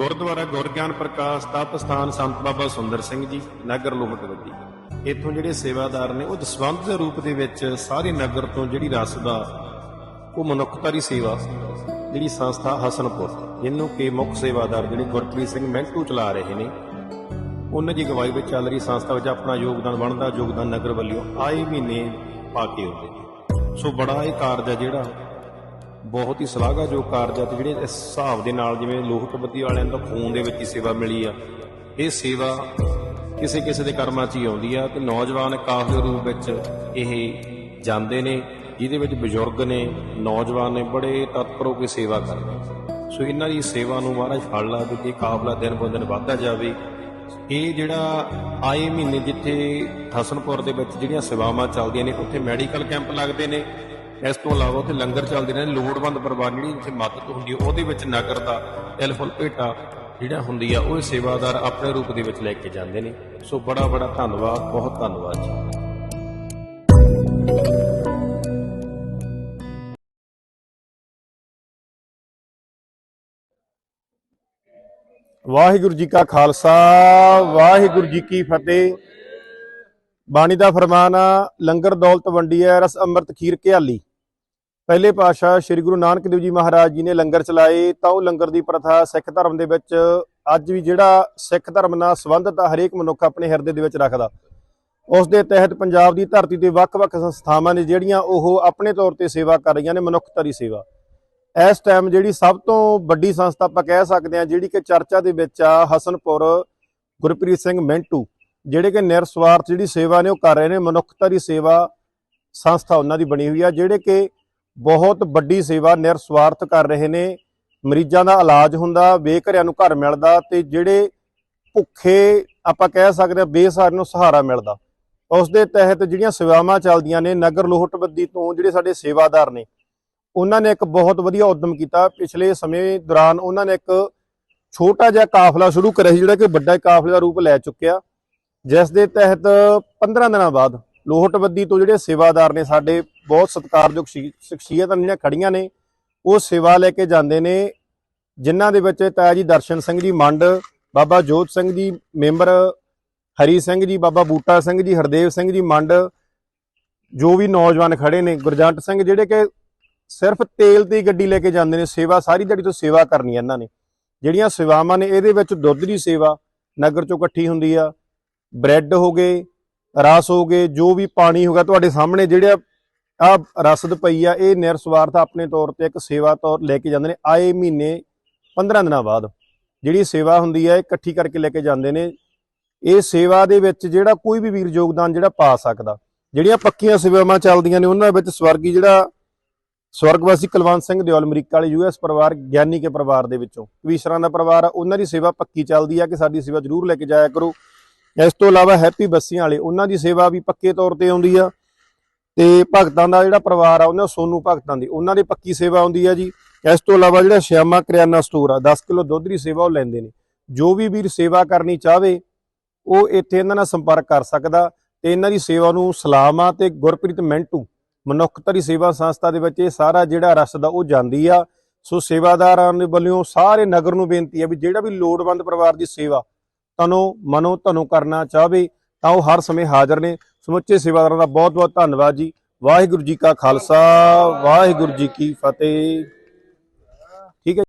ਗੁਰਦੁਆਰਾ ਗੁਰਗਿਆਨ ਪ੍ਰਕਾਸ਼ ਤਪ ਸਥਾਨ ਸੰਤ ਬਾਬਾ ਸੁੰਦਰ ਸਿੰਘ ਜੀ, ਨਗਰ ਲੋਹਟਵੱਡੀ ਇੱਥੋਂ ਜਿਹੜੇ ਸੇਵਾਦਾਰ ਨੇ, ਉਹ ਦਸਵੰਧ ਦੇ ਰੂਪ ਦੇ ਵਿੱਚ ਸਾਰੇ ਨਗਰ ਤੋਂ ਜਿਹੜੀ ਰਸ ਦਾ ਉਹ ਮਨੁੱਖਤਾ ਦੀ ਸੇਵਾ, ਜਿਹੜੀ ਸੰਸਥਾ ਹਸਨਪੁਰ ਜਿਹਨੂੰ ਕਿ ਮੁੱਖ ਸੇਵਾਦਾਰ ਜਿਹੜੇ ਗੁਰਪ੍ਰੀਤ ਸਿੰਘ ਮੈਂਟੂ ਚਲਾ ਰਹੇ ਨੇ, ਉਹਨਾਂ ਦੀ ਅਗਵਾਈ ਵਿੱਚ ਚੱਲ ਰਹੀ ਸੰਸਥਾ ਵਿੱਚ ਆਪਣਾ ਯੋਗਦਾਨ ਬਣਦਾ, ਯੋਗਦਾਨ ਨਗਰ ਵੱਲੋਂ ਆਏ ਮਹੀਨੇ ਪਾ ਕੇ ਆਉਂਦੇ ਸੋ ਬੜਾ ਇਹ ਕਾਰਜ ਹੈ ਜਿਹੜਾ ਬਹੁਤ ਹੀ ਸ਼ਲਾਘਾਯੋਗ ਕਾਰਜ ਹੈ ਤੇ ਜਿਹੜੇ ਇਸ ਹਿਸਾਬ ਦੇ ਨਾਲ ਜਿਵੇਂ ਲੋਕ ਬੱਤੀ ਵਾਲਿਆਂ ਦਾ ਤਾਂ ਖੂਨ ਦੇ ਵਿੱਚ ਹੀ ਸੇਵਾ ਮਿਲੀ ਆ। ਇਹ ਸੇਵਾ ਕਿਸੇ ਕਿਸੇ ਦੇ ਕਰਮਾਂ 'ਚ ਹੀ ਆਉਂਦੀ ਆ ਤੇ ਨੌਜਵਾਨ ਕਾਫਲੇ ਰੂਪ ਵਿੱਚ ਇਹ ਜਾਂਦੇ ਨੇ, ਜਿਹਦੇ ਵਿੱਚ ਬਜ਼ੁਰਗ ਨੇ, ਨੌਜਵਾਨ ਨੇ, ਬੜੇ ਤਤਪਰ ਹੋ ਕੇ ਸੇਵਾ ਕਰਦੇ ਸੋ ਇਹਨਾਂ ਦੀ ਸੇਵਾ ਨੂੰ ਮਹਾਰਾਜ ਫਲ ਲਾ ਦੇ ਕਿ ਕਾਫਲਾ ਦਿਨ ਬ ਦਿਨ ਵੱਧਦਾ ਜਾਵੇ। ਇਹ ਜਿਹੜਾ ਆਏ ਮਹੀਨੇ ਜਿੱਥੇ ਹਸਨਪੁਰ ਦੇ ਵਿੱਚ ਜਿਹੜੀਆਂ ਸੇਵਾਵਾਂ ਚੱਲਦੀਆਂ ਨੇ, ਉੱਥੇ ਮੈਡੀਕਲ ਕੈਂਪ ਲੱਗਦੇ ਨੇ। ਇਸ ਤੋਂ ਇਲਾਵਾ ਉੱਥੇ ਲੰਗਰ ਚੱਲਦੇ ਨੇ, ਲੋੜਵੰਦ ਪਰਿਵਾਰ ਜਿਹੜੀ ਜਿੱਥੇ ਮਦਦ ਹੁੰਦੀ ਹੈ, ਉਹਦੇ ਵਿੱਚ ਨਗਰ ਦਾ ਤਿਲਫੁਲ ਭੇਟਾ ਜਿਹੜਾ ਹੁੰਦੀ ਆ, ਉਹ ਸੇਵਾਦਾਰ ਆਪਣੇ ਰੂਪ ਦੇ ਵਿੱਚ ਲੈ ਕੇ ਜਾਂਦੇ ਨੇ। ਸੋ ਬੜਾ ਬੜਾ ਧੰਨਵਾਦ, ਬਹੁਤ ਧੰਨਵਾਦ ਜੀ। ਵਾਹਿਗੁਰੂ ਜੀ ਕਾ ਖਾਲਸਾ, ਵਾਹਿਗੁਰੂ ਜੀ ਕੀ ਫਤਿਹ। ਬਾਣੀ ਦਾ ਫਰਮਾਨ ਆ, ਲੰਗਰ ਦੌਲਤ ਵੰਡੀ ਹੈ ਰਸ ਅੰਮ੍ਰਿਤ ਖੀਰ ਘਿਆਲੀ। ਪਹਿਲੇ ਪਾਤਸ਼ਾਹ ਸ੍ਰੀ ਗੁਰੂ ਨਾਨਕ ਦੇਵ ਜੀ ਮਹਾਰਾਜ ਜੀ ਨੇ ਲੰਗਰ ਚਲਾਏ, ਤਾਂ ਉਹ ਲੰਗਰ ਦੀ ਪ੍ਰਥਾ ਸਿੱਖ ਧਰਮ ਦੇ ਵਿੱਚ ਅੱਜ ਵੀ ਜਿਹੜਾ ਸਿੱਖ ਧਰਮ ਨਾਲ ਸੰਬੰਧਿਤ ਹਰੇਕ ਮਨੁੱਖ ਆਪਣੇ ਹਿਰਦੇ ਦੇ ਵਿੱਚ ਰੱਖਦਾ। ਉਸ ਦੇ ਤਹਿਤ ਪੰਜਾਬ ਦੀ ਧਰਤੀ ਤੇ ਵੱਖ-ਵੱਖ ਸੰਸਥਾਵਾਂ ਨੇ ਜਿਹੜੀਆਂ ਉਹ ਆਪਣੇ ਤੌਰ ਤੇ ਸੇਵਾ ਕਰ ਰਹੀਆਂ ਨੇ ਮਨੁੱਖਤਾ ਦੀ ਸੇਵਾ। ਇਸ ਟਾਈਮ ਜਿਹੜੀ ਸਭ ਤੋਂ ਵੱਡੀ ਸੰਸਥਾ ਆਪਾਂ ਕਹਿ ਸਕਦੇ ਹਾਂ, ਜਿਹੜੀ ਕਿ ਚਰਚਾ ਦੇ ਵਿੱਚ ਆ, ਹਸਨਪੁਰ ਗੁਰਪ੍ਰੀਤ ਸਿੰਘ ਮੈਂਟੂ, ਜਿਹੜੇ ਕਿ ਨਿਰਸਵਾਰਥ ਜਿਹੜੀ ਸੇਵਾ ਨੇ ਉਹ ਕਰ ਰਹੇ ਨੇ ਮਨੁੱਖਤਾ ਦੀ ਸੇਵਾ ਸੰਸਥਾ ਉਹਨਾਂ ਦੀ ਬਣੀ ਹੋਈ ਆ, ਜਿਹੜੇ ਕਿ ਬਹੁਤ ਵੱਡੀ ਸੇਵਾ ਨਿਰਸਵਾਰਥ ਕਰ ਰਹੇ ਨੇ। ਮਰੀਜ਼ਾਂ ਦਾ ਇਲਾਜ ਹੁੰਦਾ ਬੇਘਰਿਆਂ ਨੂੰ ਘਰ ਮਿਲਦਾ ਤੇ ਜਿਹੜੇ ਭੁੱਖੇ ਆਪਾਂ ਕਹਿ ਸਕਦੇ ਹਾਂ ਬੇਸਹਾਰੇ ਨੂੰ ਸਹਾਰਾ ਮਿਲਦਾ। ਉਸ ਦੇ ਤਹਿਤ ਜਿਹੜੀਆਂ ਸੇਵਾਵਾਂ ਚੱਲਦੀਆਂ ਨੇ, ਨਗਰ ਲੋਹਟਬੱਦੀ ਤੋਂ ਜਿਹੜੇ ਸਾਡੇ ਸੇਵਾਦਾਰ ਨੇ, ਉਹਨਾਂ ਨੇ ਇੱਕ ਬਹੁਤ ਵਧੀਆ ਉਦਮ ਕੀਤਾ। ਪਿਛਲੇ ਸਮੇਂ ਦੌਰਾਨ ਉਹਨਾਂ ਨੇ ਇੱਕ ਛੋਟਾ ਜਿਹਾ ਕਾਫਲਾ ਸ਼ੁਰੂ ਕਰਿਆ ਸੀ, ਜਿਹੜਾ ਕਿ ਵੱਡਾ ਕਾਫਲੇ ਦਾ ਰੂਪ ਲੈ ਚੁੱਕਿਆ। ਜਿਸ ਦੇ ਤਹਿਤ 15 ਦਿਨਾਂ ਬਾਅਦ ਲੋਹਟਬੱਦੀ ਤੋਂ ਜਿਹੜੇ ਸੇਵਾਦਾਰ ਨੇ, ਸਾਡੇ ਬਹੁਤ ਸਤਿਕਾਰਯੋਗ ਸ਼ਖੀ- ਸ਼ਖਸੀਅਤਾਂ ਜਿਹੜੀਆਂ ਖੜੀਆਂ ਨੇ। ਉਹ ਸੇਵਾ ਲੈ ਕੇ ਜਾਂਦੇ ਨੇ, ਜਿਨ੍ਹਾਂ ਦੇ ਵਿੱਚ ਤਾਇਆ ਜੀ ਦਰਸ਼ਨ ਸਿੰਘ ਜੀ ਮੰਡ, ਬਾਬਾ ਜੋਤ ਸਿੰਘ ਜੀ ਮੈਂਬਰ, ਹਰੀ ਸਿੰਘ ਜੀ, ਬਾਬਾ ਬੂਟਾ ਸਿੰਘ ਜੀ, ਹਰਦੇਵ ਸਿੰਘ ਜੀ ਮੰਡ, ਜੋ ਵੀ ਨੌਜਵਾਨ ਖੜੇ ਨੇ, ਗੁਰਜੰਟ ਸਿੰਘ ਜਿਹੜੇ ਕਿ ਸਿਰਫ ਤੇਲ ਦੀ ਗੱਡੀ ਲੈ ਕੇ ਜਾਂਦੇ ਨੇ, ਸੇਵਾ ਸਾਰੀ ਦਿਹਾੜੀ ਤੋਂ ਸੇਵਾ ਕਰਨੀ ਹੈ ਇਹਨਾਂ ਨੇ। ਜਿਹੜੀਆਂ ਸੇਵਾਵਾਂ ਨੇ, ਇਹਦੇ ਵਿੱਚ ਦੁੱਧ ਦੀ ਸੇਵਾ, ਨਗਰ ਚੋਂ ਇਕੱਠੀ ਹੁੰਦੀ ਆ, ਬ੍ਰੈਡ ਹੋ ਗਏ ਰਸ ਹੋ ਗਏ, ਜੋ ਵੀ ਪਾਣੀ ਹੋਗਾ ਤੁਹਾਡੇ ਸਾਹਮਣੇ ਜਿਹੜੇ ਆ ਰਸਦ ਪਈ ਆ, ਇਹ ਨਿਰਸਵਾਰਥ ਆਪਣੇ ਤੌਰ ਤੇ ਇੱਕ ਸੇਵਾ ਤੌਰ ਲੈ ਕੇ ਜਾਂਦੇ ਨੇ, ਆਏ ਮਹੀਨੇ 15 ਦਿਨਾਂ ਬਾਅਦ ਜਿਹੜੀ ਸੇਵਾ ਹੁੰਦੀ ਹੈ ਇਕੱਠੀ ਕਰਕੇ ਲੈ ਕੇ ਜਾਂਦੇ ਨੇ। ਇਹ ਸੇਵਾ ਦੇ ਵਿੱਚ ਜਿਹੜਾ ਕੋਈ ਵੀ ਵੀਰ ਯੋਗਦਾਨ ਜਿਹੜਾ ਪਾ ਸਕਦਾ, ਜਿਹੜੀਆਂ ਪੱਕੀਆਂ ਸੇਵਾਵਾਂ ਚੱਲਦੀਆਂ ਨੇ, ਉਹਨਾਂ ਵਿੱਚ ਸਵਰਗੀ ਜਿਹੜਾ, ਸਵਰਗਵਾਸੀ ਕੁਲਵੰਤ ਸਿੰਘ ਦਿਓਲ ਅਮਰੀਕਾ ਵਾਲੇ ਯੂਐਸ ਪਰਿਵਾਰ, ਗਿਆਨੀ ਕੇ ਪਰਿਵਾਰ ਦੇ ਵਿੱਚੋਂ, ਕਵੀਸ਼ਰਾਂ ਦਾ ਪਰਿਵਾਰ ਆ, ਉਹਨਾਂ ਦੀ ਸੇਵਾ ਪੱਕੀ ਚੱਲਦੀ ਆ ਕਿ ਸਾਡੀ ਸੇਵਾ ਜ਼ਰੂਰ ਲੈ ਕੇ ਜਾਇਆ ਕਰੋ। ਇਸ ਤੋਂ ਇਲਾਵਾ ਹੈਪੀ ਬੱਸੀਆਂ ਵਾਲੇ, ਉਹਨਾਂ ਦੀ ਸੇਵਾ ਵੀ ਪੱਕੇ ਤੌਰ ਤੇ ਆਉਂਦੀ ਆ। ਤੇ ਭਗਤਾਂ ਦਾ ਜਿਹੜਾ ਪਰਿਵਾਰ ਆ, ਉਹਨਾਂ ਸੋਨੂ ਭਗਤਾਂ ਦੀ, ਉਹਨਾਂ ਦੀ ਪੱਕੀ ਸੇਵਾ ਆਉਂਦੀ ਆ ਜੀ। ਇਸ ਤੋਂ ਇਲਾਵਾ ਜਿਹੜਾ ਸ਼ਿਆਮਾ ਕਰਿਆਨਾ ਸਟੋਰ ਆ 10 ਕਿਲੋ ਦੁੱਧ ਦੀ ਸੇਵਾ ਉਹ ਲੈਂਦੇ ਨੇ। ਜੋ ਵੀ ਵੀਰ ਸੇਵਾ ਕਰਨੀ ਚਾਹਵੇ, ਉਹ ਇੱਥੇ ਇਹਨਾਂ ਨਾਲ ਸੰਪਰਕ ਕਰ ਸਕਦਾ ਤੇ ਇਹਨਾਂ ਦੀ ਸੇਵਾ ਨੂੰ ਸਲਾਮ ਆ ਤੇ ਗੁਰਪ੍ਰੀਤ ਮੈਂਟੂ, ਮਨੁੱਖਤਾ ਦੀ ਸੇਵਾ ਸੰਸਥਾ ਦੇ ਵਿੱਚ ਇਹ ਸਾਰਾ ਜਿਹੜਾ ਰਸ ਦਾ ਉਹ ਜਾਂਦੀ ਆ। ਸੋ ਸੇਵਾਦਾਰਾਂ ਦੇ ਵੱਲੋਂ ਸਾਰੇ ਨਗਰ ਨੂੰ ਬੇਨਤੀ ਹੈ ਵੀ ਜਿਹੜਾ ਵੀ ਲੋੜਵੰਦ ਪਰਿਵਾਰ ਦੀ ਸੇਵਾ ਤੁਹਾਨੂੰ, ਮਨੋ ਧਨੋ ਕਰਨਾ ਚਾਹਵੇ, ਤਾਂ ਉਹ ਹਰ ਸਮੇਂ ਹਾਜ਼ਰ ਨੇ। ਸਮੁੱਚੇ ਸੇਵਾਦਾਰਾਂ ਦਾ ਬਹੁਤ ਬਹੁਤ ਧੰਨਵਾਦ ਜੀ। ਵਾਹਿਗੁਰੂ ਜੀ ਕਾ ਖਾਲਸਾ, ਵਾਹਿਗੁਰੂ ਜੀ ਕੀ ਫਤਿਹ।